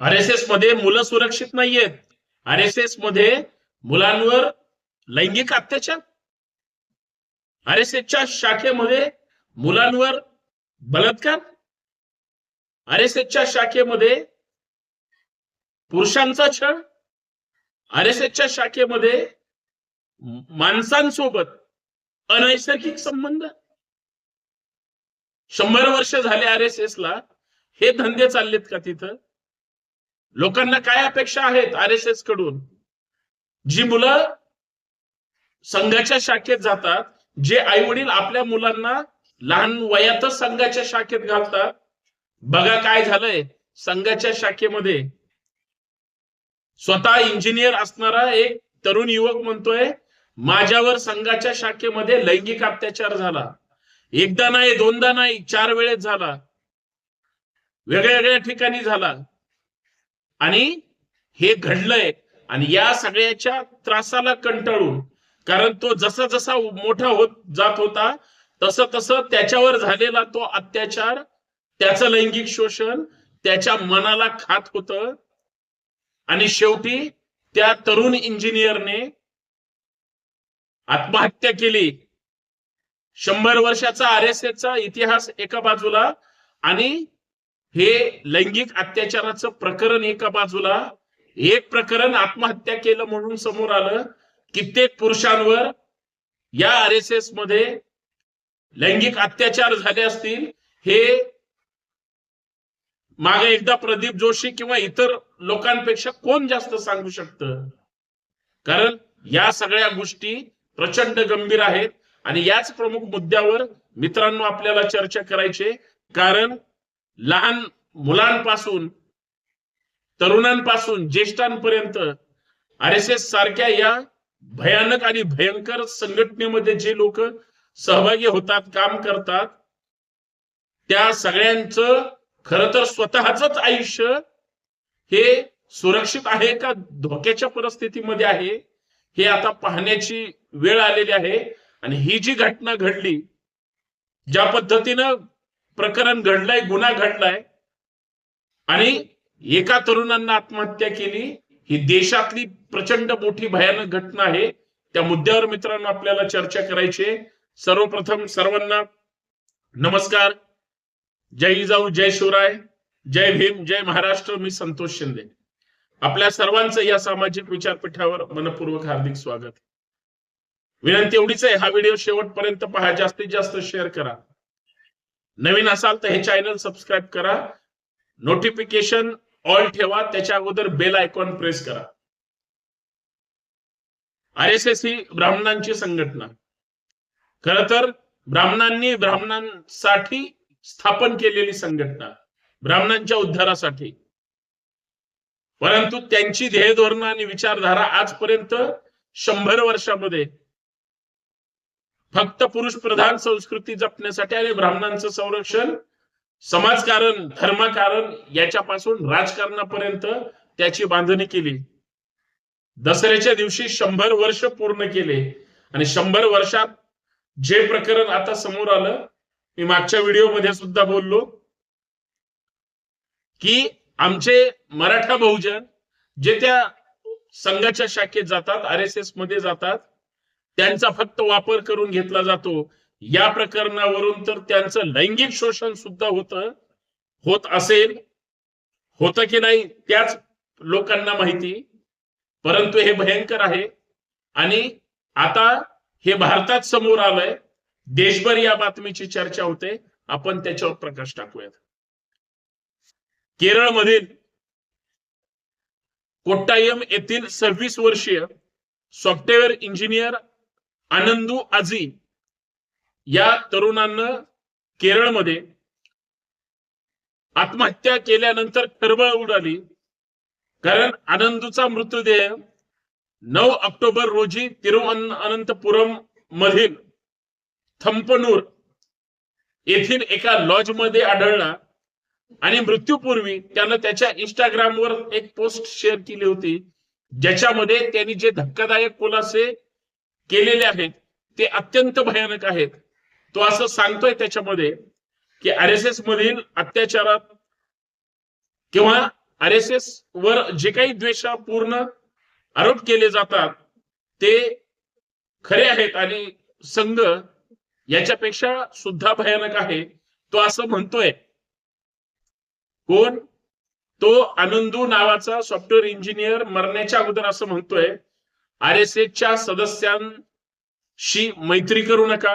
R S एसमध्ये मुलं सुरक्षित नाहीयेत. आर एस एसमध्ये मुलांवर लैंगिक अत्याचार. आर एस एसच्या शाखेमध्ये मुलांवर बलात्कार. आर एस एसच्या शाखेमध्ये पुरुषांचा छळ. आर एस एसच्या शाखेमध्ये माणसांसोबत अनैसर्गिक संबंध. शंभर वर्ष झाले आर एस एस ला हे धंदे चाललेत का तिथं? लोकांना काय अपेक्षा आहेत आर एस एसकडून? जी मुलं संघाच्या शाखेत जातात जे आई वडील आपल्या मुलांना लहान वयातच संघाच्या शाखेत घालतात. बघा काय झालंय संघाच्या शाखेमध्ये. स्वतः इंजिनियर असणारा एक तरुण युवक म्हणतोय माझ्यावर संघाच्या शाखेमध्ये लैंगिक अत्याचार झाला. एकदा नाही दोनदा नाही चार वेळेस झाला. वेगळ्या वेगळ्या ठिकाणी झाला. आणि हे घडलंय. आणि या सगळ्याच्या त्रासाला कंटाळून कारण तो जसा जसा मोठा होत जात होता तसं तसं त्याच्यावर झालेला तो अत्याचार त्याचं लैंगिक शोषण त्याच्या मनाला खात होत. आणि शेवटी त्या तरुण इंजिनियरने आत्महत्या केली. शंभर वर्षाचा आर एस चा इतिहास एका बाजूला आणि हे लैंगिक अत्याचाराचं प्रकरण एका बाजूला एक प्रकरण आत्महत्या केलं म्हणून समोर आलं कित्येक पुरुषांवर या आर एस एसमध्ये लैंगिक अत्याचार झाले असतील हे मागे एकदा प्रदीप जोशी किंवा इतर लोकांपेक्षा कोण जास्त सांगू शकतं? कारण या सगळ्या गोष्टी प्रचंड गंभीर आहेत आणि याच प्रमुख मुद्द्यावर मित्रांनो आपल्याला चर्चा करायचे कारण लहान मुलांपासून तरुणांपासून ज्येष्ठांपर्यंत आर एस एस सारख्या या भयानक आणि भयंकर संघटनेमध्ये जे लोक सहभागी होतात काम करतात त्या सगळ्यांचं खर तर स्वतःच आयुष्य हे सुरक्षित आहे का धोक्याच्या परिस्थितीमध्ये आहे हे आता पाहण्याची वेळ आलेली आहे. आणि ही जी घटना घडली ज्या पद्धतीनं प्रकरण घडलंय गुन्हा घडलाय. आणि एका तरुणांना आत्महत्या केली. ही देशातली प्रचंड मोठी भयानक घटना आहे. त्या मुद्द्यावर मित्रांनो आपल्याला चर्चा करायची. सर्वप्रथम सर्वांना नमस्कार. जय जिजाऊ जय शिवराय जय भीम जय महाराष्ट्र. मी संतोष शिंदे. आपल्या सर्वांचं या सामाजिक विचारपीठावर मनपूर्वक हार्दिक स्वागत. विनंती एवढीच आहे हा व्हिडिओ शेवटपर्यंत पहा. जास्तीत जास्त शेअर करा. नवीन असाल तर हे चॅनल सबस्क्राईब करा. नोटिफिकेशन ऑल ठेवा. त्याच्या अगोदर बेल आयकॉन प्रेस करा. आर एस एस ही ब्राह्मणांची संघटना. खर तर ब्राह्मणांनी ब्राह्मणांसाठी स्थापन केलेली संघटना. ब्राह्मणांच्या उद्धारासाठी. परंतु त्यांची ध्येय धोरणं आणि विचारधारा आजपर्यंत शंभर वर्षामध्ये फक्त पुरुष प्रधान संस्कृती जपण्यासाठी आणि ब्राह्मणांचं संरक्षण समाजकारण धर्मकारण याच्यापासून राजकारणापर्यंत त्याची बांधणी केली. दसऱ्याच्या दिवशी शंभर वर्ष पूर्ण केले आणि शंभर वर्षात जे प्रकरण आता समोर आलं मी मागच्या व्हिडिओमध्ये सुद्धा बोललो की आमचे मराठा बहुजन जे त्या संघाच्या शाखेत जातात आर एस एसमध्ये जातात त्यांचा फक्त वापर करून घेतला जातो. या प्रकरणावरून तर त्यांचं लैंगिक शोषण सुद्धा होत होत असेल होत की नाही त्याच लोकांना माहिती. परंतु हे भयंकर आहे. आणि आता हे भारतात समोर आलंय. देशभर या बातमीची चर्चा होते. आपण त्याच्यावर प्रकाश टाकूयात. केरळमधील कोट्टायम येथील सव्वीस वर्षीय सॉफ्टवेअर इंजिनियर आनंदू आजी या तरुणानं केरळमध्ये आत्महत्या केल्यानंतर खळबळ उडाली. कारण आनंदूचा मृतदेह नऊ ऑक्टोबर रोजी तिरुअनंतपुरम मधील थंपनूर येथील एका लॉजमध्ये आढळला आणि मृत्यूपूर्वी त्यानं त्याच्या इंस्टाग्रामवर एक पोस्ट शेअर केली होती ज्याच्यामध्ये त्यांनी जे धक्कादायक खुलासे केलेले आहेत. ते अत्यंत भयानक आहेत. तो असं सांगतोय त्याच्यामध्ये की आर एस एस मधील अत्याचारात किंवा आर एस एस वर जे काही द्वेषपूर्ण आरोप केले जातात ते खरे आहेत आणि संघ याच्यापेक्षा सुद्धा भयानक आहे. तो असं म्हणतोय. कोण? तो आनंदू नावाचा सॉफ्टवेअर इंजिनियर मरण्याच्या अगोदर असं म्हणतोय. आर एस एसच्या सदस्यांशी मैत्री करू नका.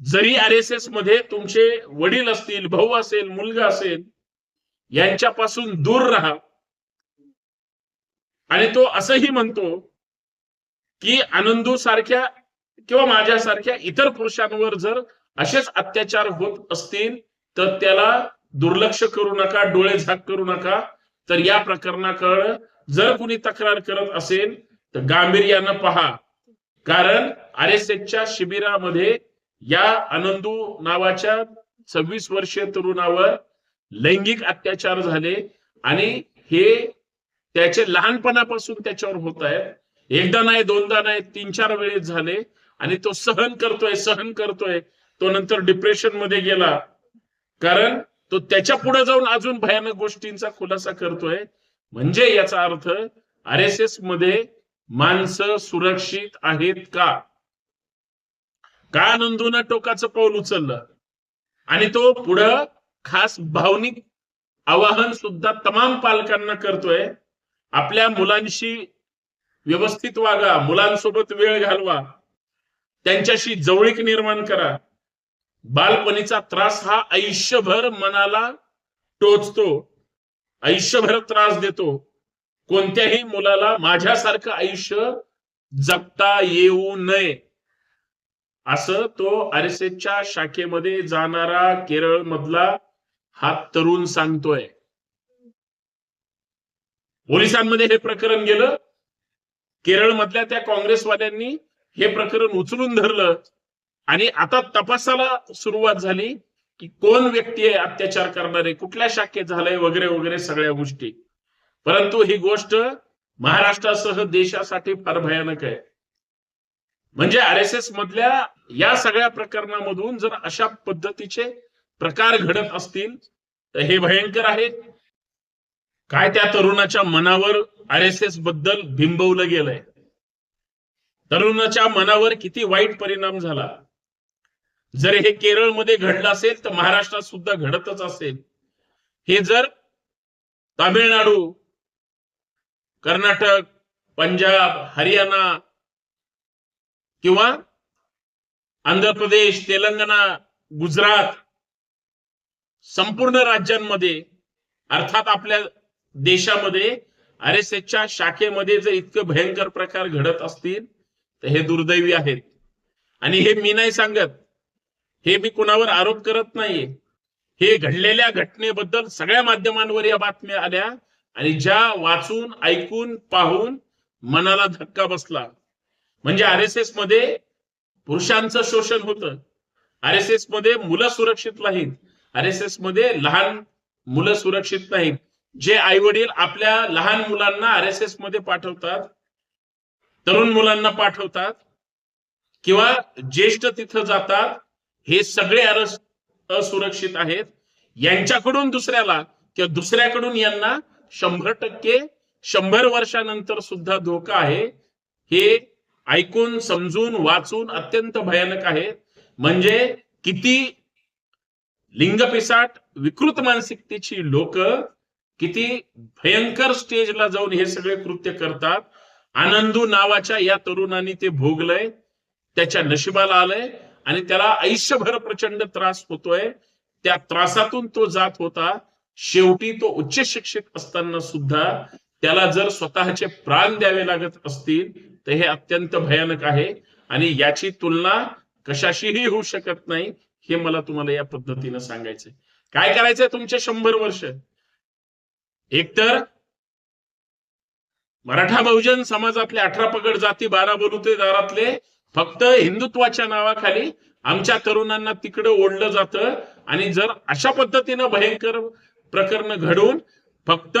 जरी आर एस एसमध्ये तुमचे वडील असतील भाऊ असेल मुलगा असेल यांच्यापासून दूर राहा. आणि तो असंही म्हणतो की आनंदू सारख्या किंवा माझ्यासारख्या इतर पुरुषांवर जर असेच अत्याचार होत असतील तर त्याला दुर्लक्ष करू नका डोळे झाक करू नका. तर या प्रकरणाकडे जर कुणी तक्रार करत असेल तर गांभीर्यानं पहा. कारण आर एस एसच्या शिबिरामध्ये या आनंदू नावाच्या सव्वीस वर्षीय तरुणावर लैंगिक अत्याचार झाले आणि हे त्याचे लहानपणापासून त्याच्यावर होत आहेत. एकदा नाही दोनदा नाही तीन चार वेळेस झाले आणि तो सहन करतोय सहन करतोय. तो नंतर डिप्रेशनमध्ये गेला. कारण तो त्याच्या पुढे जाऊन अजून भयानक गोष्टींचा खुलासा करतोय. म्हणजे याचा अर्थ आर एस एसमध्ये माणसं सुरक्षित आहेत का? का नंदून टोकाचं पाऊल उचललं? आणि तो पुढं खास भावनिक आवाहन सुद्धा तमाम पालकांना करतोय. आपल्या मुलांशी व्यवस्थित वागा मुलांसोबत वेळ घालवा त्यांच्याशी जवळीक निर्माण करा. बालपणीचा त्रास हा आयुष्यभर मनाला टोचतो. आयुष्यभर त्रास देतो. कोणत्याही मुलाला माझ्यासारखं आयुष्य जगता येऊ नये. असं तो आर एस एसच्या शाखेमध्ये जाणारा केरळ मधला हा तरुण सांगतोय. पोलिसांमध्ये हे प्रकरण गेलं. केरळ मधल्या त्या काँग्रेसवाल्यांनी हे प्रकरण उचलून धरलं. आणि आता तपासाला सुरुवात झाली. की कोण व्यक्ती आहे अत्याचार करणारे कुठल्या शाखेत झालंय वगैरे वगैरे सगळ्या गोष्टी. परंतु ही गोष्ट महाराष्ट्रासह देशासाठी फार भयानक आहे. म्हणजे आर एस एस मधल्या या सगळ्या प्रकरणामधून जर अशा पद्धतीचे प्रकार घडत असतील तर हे भयंकर आहे. काय त्या तरुणाच्या मनावर आर एस एसबद्दल बिंबवलं गेलंय? तरुणाच्या मनावर किती वाईट परिणाम झाला? जर हे केरळमध्ये घडलं असेल तर महाराष्ट्रात सुद्धा घडतच असेल. हे जर तामिळनाडू कर्नाटक पंजाब हरियाणा किंवा आंध्र प्रदेश तेलंगणा गुजरात संपूर्ण राज्यांमध्ये अर्थात आपल्या देशामध्ये आर एस एसच्या शाखेमध्ये जर इतकं भयंकर प्रकार घडत असतील तर हे दुर्दैवी आहेत. आणि हे मी नाही सांगत. हे मी कुणावर आरोप करत नाहीये. हे घडलेल्या घटनेबद्दल सगळ्या माध्यमांवर या बातम्या आल्या आणि ज्या वाचून ऐकून पाहून मनाला धक्का बसला. म्हणजे आर एस एसमध्ये पुरुषांचं शोषण होतं. आर एस एसमध्ये मुलं सुरक्षित नाहीत. आर एस एसमध्ये लहान मुलं सुरक्षित नाहीत. जे आई वडील आपल्या लहान मुलांना आर एस एसमध्ये पाठवतात तरुण मुलांना पाठवतात किंवा ज्येष्ठ तिथं जातात हे सगळे अरस असुरक्षित आहेत. यांच्याकडून दुसऱ्याला किंवा दुसऱ्याकडून यांना शंभर टक्के शंभर वर्षानंतर सुद्धा धोका आहे. हे ऐकून समजून वाचून अत्यंत भयानक आहे. म्हणजे किती लिंगपिसाट विकृत मानसिकतेची लोक किती भयंकर स्टेजला जाऊन हे सगळे कृत्य करतात. आनंदू नावाच्या या तरुणाने ते भोगलंय. त्याच्या नशिबाला आलंय. आणि त्याला आयुष्यभर प्रचंड त्रास होतोय. त्या त्रासातून तो जात होता. शेवटी तो उच्च शिक्षित असताना सुद्धा त्याला जर स्वतःचे प्राण द्यावे लागत असतील तर हे अत्यंत भयानक आहे. आणि याची तुलना कशाशीही होऊ शकत नाही हे मला तुम्हाला या पद्धतीनं सांगायचंय. काय करायचंय तुमचे शंभर वर्ष? एकतर मराठा बहुजन समाजातले अठरा पगड जाती बारा बलुतेदारातले फक्त हिंदुत्वाच्या नावाखाली आमच्या तरुणांना तिकडे ओढलं जातं. आणि जर अशा पद्धतीनं भयंकर प्रकरण घडून फक्त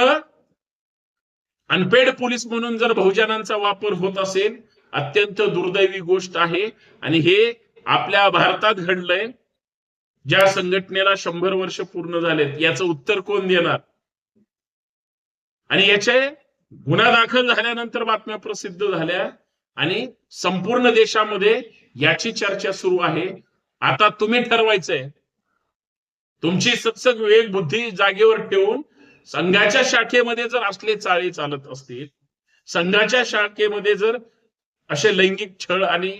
अनपेड पोलीस म्हणून जर बहुजनांचा वापर होत असेल अत्यंत दुर्दैवी गोष्ट आहे. आणि हे आपल्या भारतात घडलंय. ज्या संघटनेला शंभर वर्ष पूर्ण झालेत याचं उत्तर कोण देणार? आणि याचे गुन्हा दाखल झाल्यानंतर बातम्या प्रसिद्ध झाल्या. आणि संपूर्ण देशामध्ये याची चर्चा सुरू आहे. आता तुम्ही ठरवायचंय. तुमची सत्सग विवेक बुद्धी जागेवर ठेवून संघाच्या शाखेमध्ये जर असले चाळे चालत असतील संघाच्या शाखेमध्ये जर असे लैंगिक छळ आणि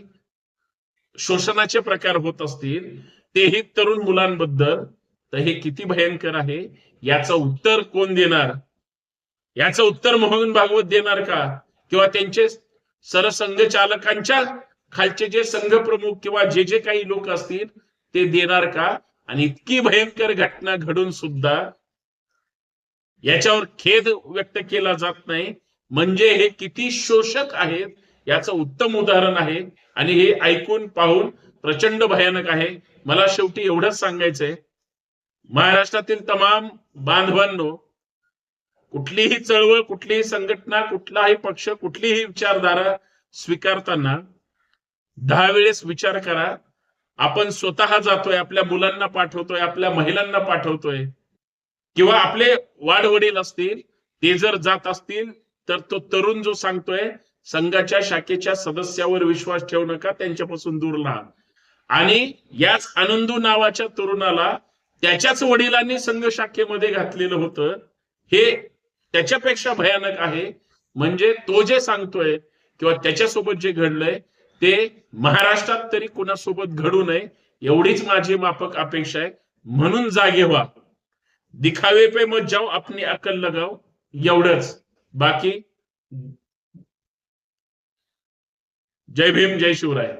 शोषणाचे प्रकार होत असतील तेही तरुण मुलांबद्दल तर हे किती भयंकर आहे? याचं उत्तर कोण देणार? याचं उत्तर मोहन भागवत देणार का? किंवा त्यांचे सरसंघ चालकांच्या खालचे जे संघ प्रमुख किंवा जे जे काही लोक असतील ते देणार का? आणि इतकी भयंकर घटना घडून सुद्धा याच्यावर खेद व्यक्त केला जात नाही. म्हणजे हे किती शोषक आहेत याचं उत्तम उदाहरण आहे. आणि हे ऐकून पाहून प्रचंड भयानक आहे. मला शेवटी एवढंच सांगायचंय. महाराष्ट्रातील तमाम बांधवांनो कुठलीही चळवळ कुठलीही संघटना कुठलाही पक्ष कुठलीही विचारधारा स्वीकारताना दहा वेळेस विचार करा. आपण स्वतः जातोय आपल्या मुलांना पाठवतोय आपल्या महिलांना पाठवतोय. किंवा आपले वाडवडील असतील ते जर जात असतील तर तो तरुण जो सांगतोय संघाच्या शाखेच्या सदस्यावर विश्वास ठेवू नका त्यांच्यापासून दूर राहा. आणि याच आनंदू नावाच्या तरुणाला त्याच्याच वडिलांनी संघ शाखेमध्ये घातलेलं होतं. हे त्याच्यापेक्षा भयानक आहे. म्हणजे तो जे सांगतोय किंवा त्याच्यासोबत जे घडलंय ते महाराष्ट्रात तरी कुणासोबत घडू नये एवढीच माझी माफक अपेक्षा आहे. म्हणून जागे व्हा. दिखावे पे मत जाओ आपली अकल लगाव एवढंच. बाकी? जय भीम जय शिवराय.